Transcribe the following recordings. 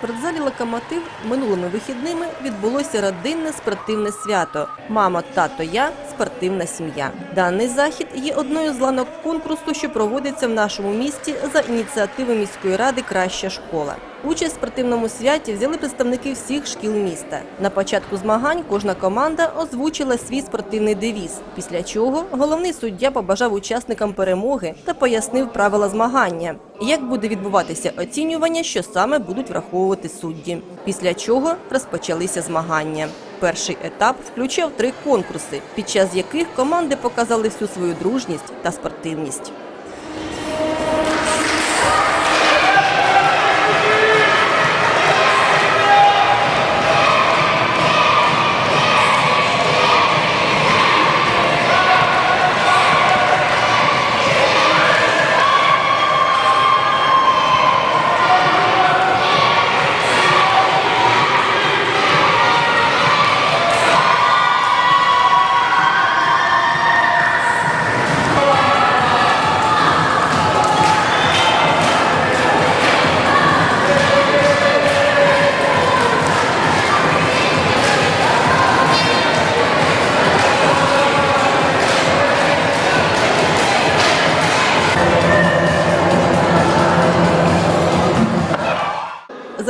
спортзалі Локомотив минулими вихідними відбулося родинне спортивне свято Мама, тато, я спортивна сім'я. Даний захід є одною з ланок конкурсу, що проводиться в нашому місті за ініціативи міської ради Краща школа. Участь в спортивному святі взяли представники всіх шкіл міста. На початку змагань кожна команда озвучила свій спортивний девіз, після чого головний суддя побажав учасникам перемоги та пояснив правила змагання. Як буде відбуватися оцінювання, що саме будуть враховувати судді. Після чого розпочалися змагання. Перший етап включав три конкурси, під час яких команди показали всю свою дружність та спортивність.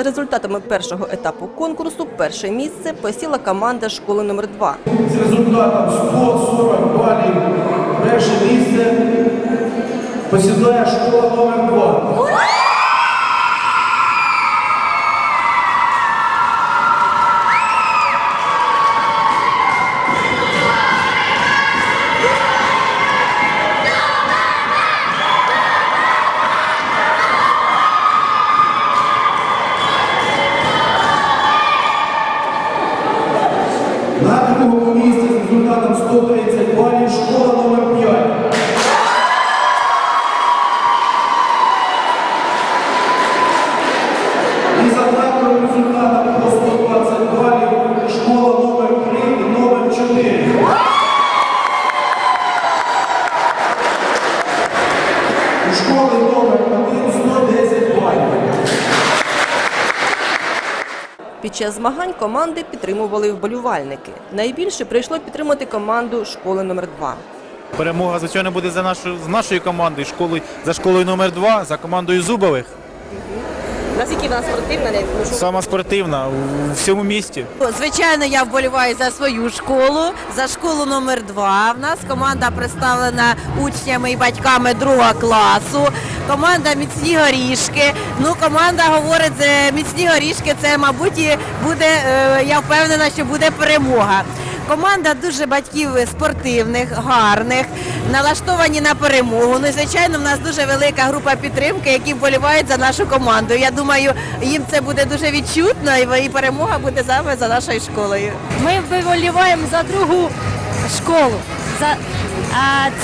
За результатами першого етапу конкурсу перше місце посіла команда школи номер 2 З результатом 140 балів перше місце посідає школа номер 2. Під час змагань команди підтримували вболівальники. Найбільше прийшло підтримати команду школи номер 2 Перемога, звичайно, буде за нашу, з нашою командою, школи за школою номер 2 за командою Зубових. Наскільки вона спортивна, Сама спортивна у всьому місті. Звичайно, я вболіваю за свою школу, за школу номер 2 В нас команда представлена учнями і батьками другого класу. Команда міцні горішки. Ну, команда говорить, міцні горішки. Це, мабуть, буде. е, Я впевнена, що буде перемога. Команда дуже батьків спортивних, гарних, налаштовані на перемогу. Ну звичайно, в нас дуже велика група підтримки, які вболівають за нашу команду. Я думаю, їм це буде дуже відчутно, і перемога буде саме за нашою школою. Ми виболіваємо за другу школу. За,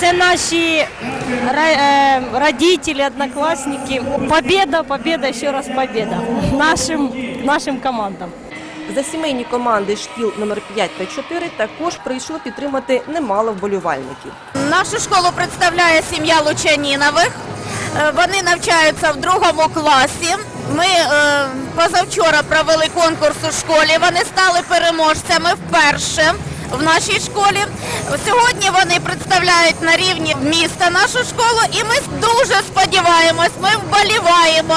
це наші е, родителі, однокласники. Побіда, побіда, ще раз побіда нашим, нашим командам. За сімейні команди шкіл номер 5 та 4 також прийшло підтримати немало вболівальників. Нашу школу представляє сім'я Лучанінових. Е, Вони навчаються в другому класі. Ми е, позавчора провели конкурс у школі. Вони стали переможцями вперше в нашій школі. Сьогодні вони представляють на рівні міста нашу школу, і ми дуже сподіваємось, ми вболіваємо.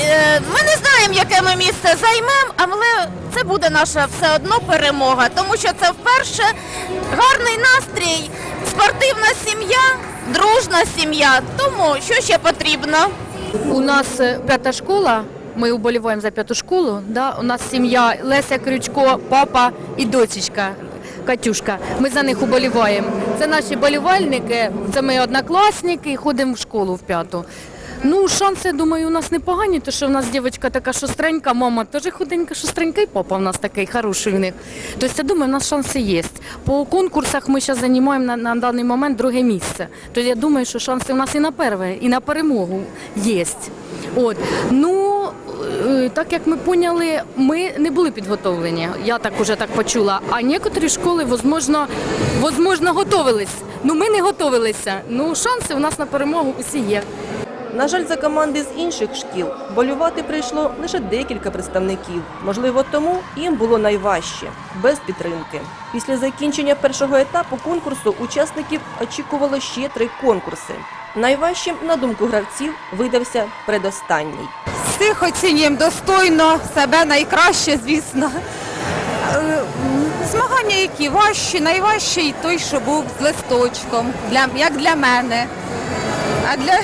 Е, Ми не знаємо, яке ми місце займемо, але це буде наша все одно перемога, тому що це вперше гарний настрій, спортивна сім'я, дружна сім'я. Тому що ще потрібно? У нас е, п'ята школа. Ми уболіваємо за п'яту школу. Да? У нас сім'я Леся Крючко, папа і дочечка Катюшка. Ми за них уболіваємо. Це наші болівальники, це ми однокласники ходимо в школу в п'яту. Ну, шанси, думаю, у нас непогані, тому що в нас дівчинка така шустренька, мама теж худенька, шустренька, і папа в нас такий хороший в них. Тобто, я думаю, у нас шанси є. По конкурсах ми зараз займаємо на, на даний момент друге місце. Тобто я думаю, що шанси у нас і на перше, і на перемогу є. От. Ну, е, так як ми поняли, ми не були підготовлені. Я так уже так почула. А некоторі школи, возможно, готовились. Ну, ми не готовилися. Ну, шанси у нас на перемогу усі є. На жаль, за команди з інших шкіл болювати прийшло лише декілька представників. Можливо, тому їм було найважче без підтримки. Після закінчення першого етапу конкурсу учасників очікувало ще три конкурси. Найважчим, на думку гравців, видався предостанній. Всіх оцінюємо достойно, себе найкраще, звісно. Е, Змагання які важчі, найважчий той, що був з листочком, як для мене. А для,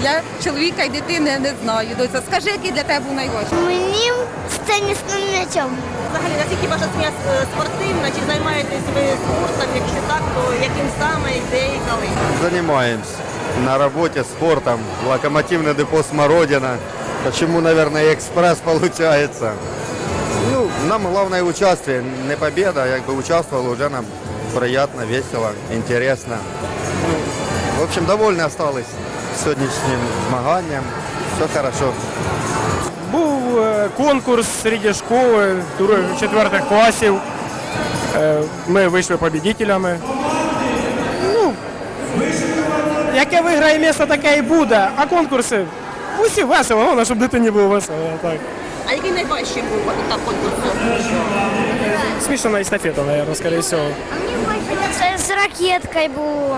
для чоловіка і дитини не знаю. Доця, скажи, який для тебе був найважчий? Мені з тенісним м'ячом. Взагалі, наскільки ваша сім'я е, спортивна, чи займаєтесь ви спортом? Якщо так, то яким саме і де і коли? Занимаемся на работе спортом. Локомотивный депо Смородина. Почему, наверное, экспресс получается. Ну, нам главное участие, не победа, а как бы участвовал, уже нам приятно, весело, интересно. В общем, довольны осталось сегодняшним змаганням. Все хорошо. Був е, конкурс серед школи четвертих класів. Е, Ми вийшли победителями. Ну, яке виграє місце, таке і буде. А конкурси усі весело, головне, щоб дитині було весело. Так. А який найважчий був етап конкурсу? Смішана естафета, мабуть, скоріше всього. Це з ракеткою було.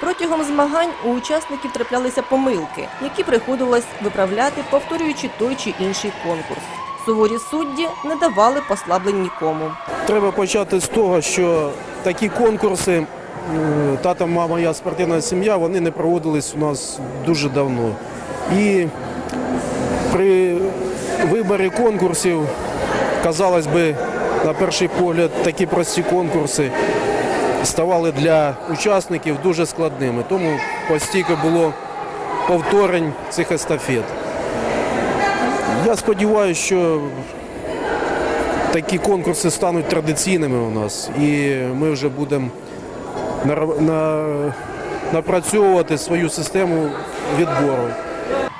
Протягом змагань у учасників траплялися помилки, які приходилось виправляти, повторюючи той чи інший конкурс. Суворі судді не давали послаблень нікому. Треба почати з того, що такі конкурси тата, мама, я спортивна сім'я, вони не проводились у нас дуже давно. І при виборі конкурсів, казалось би, на перший погляд, такі прості конкурси ставали для учасників дуже складними. Тому постійно було повторень цих естафет. Я сподіваюся, що такі конкурси стануть традиційними у нас, і ми вже будемо напрацьовувати свою систему відбору.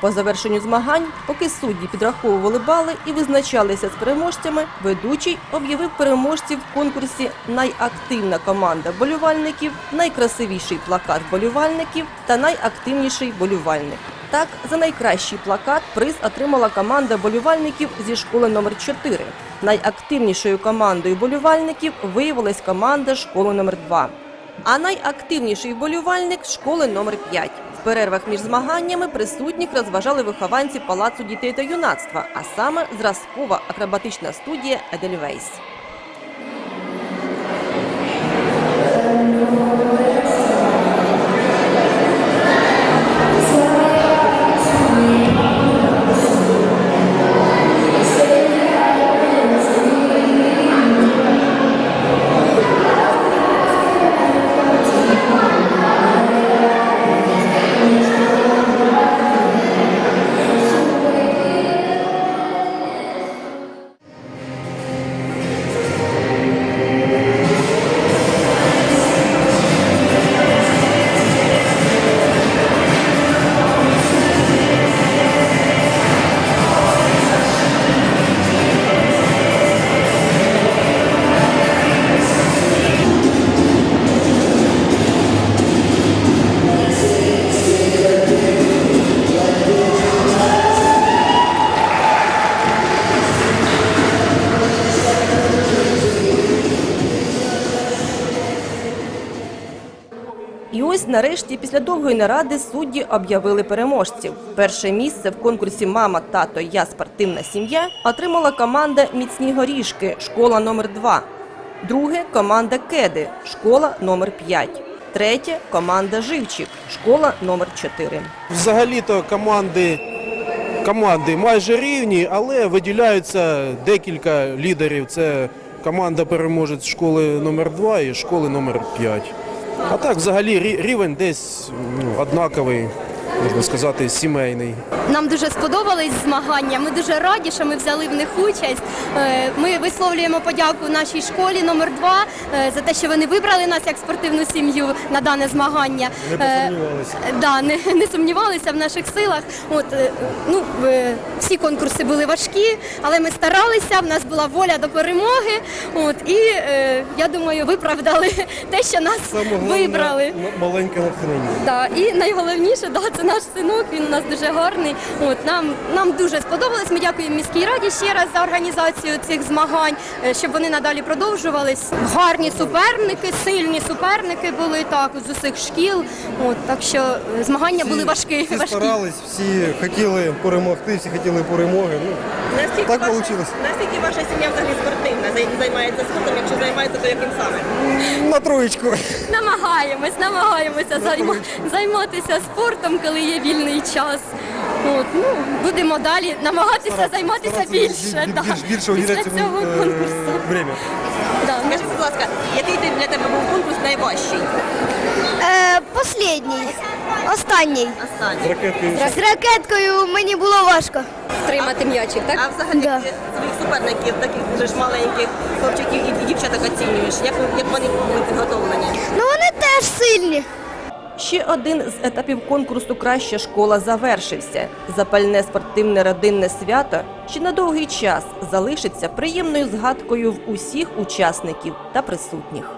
По завершенню змагань, поки судді підраховували бали і визначалися з переможцями, ведучий об'явив переможців в конкурсі Найактивна команда болювальників, найкрасивіший плакат болювальників та найактивніший болювальник. Так, за найкращий плакат приз отримала команда болювальників зі школи номер 4 Найактивнішою командою болювальників виявилась команда школи номер 2 а найактивніший вболівальник школи номер 5 В перервах між змаганнями присутніх розважали вихованці Палацу дітей та юнацтва, а саме зразкова акробатична студія Едельвейс. Нарешті, після довгої наради, судді об'явили переможців. Перше місце в конкурсі Мама, тато, я спортивна сім'я отримала команда Міцні горішки, школа номер 2 Друге команда Кеди, школа номер 5 Третє команда Живчик, школа номер 4 Взагалі-то команди, команди майже рівні, але виділяються декілька лідерів. Це команда переможець школи номер 2 і школи номер 5. А так, взагалі, рі- рівень десь ну, однаковий, можна сказати, сімейний. Нам дуже сподобались змагання. Ми дуже раді, що ми взяли в них участь. Е, Ми висловлюємо подяку нашій школі номер 2 за те, що вони вибрали нас як спортивну сім'ю на дане змагання. Не посумнівалися. Да, не, не сумнівалися в наших силах. От е, ну е, всі конкурси були важкі, але ми старалися. В нас була воля до перемоги. От і е, я думаю, виправдали те, що нас вибрали. маленьке натхнення. Да, і найголовніше, да, це наш синок, він у нас дуже гарний. От нам нам дуже сподобалось. Ми дякуємо міській раді ще раз за організацію цих змагань, е, щоб вони надалі продовжувались. Гарні суперники, сильні суперники були так з усіх шкіл. От так що е, змагання були важкі. Всі важкі. старались, всі хотіли перемогти, всі хотіли перемоги. Ну, Наскільки Так ваша, получилось. Наскільки ваша сім'я взагалі спортивна? Зай- Займається спортом, якщо займається, то яким саме? на троєчку. Намагаємось, намагаємося займа, займатися спортом, коли є вільний час. От, ну, будемо далі намагатися займатися Старатися більше. біль- да. більш, більше Після цього е, конкурсу. время. Да. Скажи, будь ласка, який ти для тебе був конкурс найважчий? Е, Послідній, останній. Останній. З ракеткою. З ракеткою мені було важко. Тримати м'ячик, так? А взагалі Да. ти своїх суперників, таких вже ж маленьких хлопчиків і дівчаток оцінюєш. Як, як вони були підготовлені? Ну вони теж сильні. Ще один з етапів конкурсу Краща школа завершився. Запальне спортивне родинне свято ще на довгий час залишиться приємною згадкою в усіх учасників та присутніх.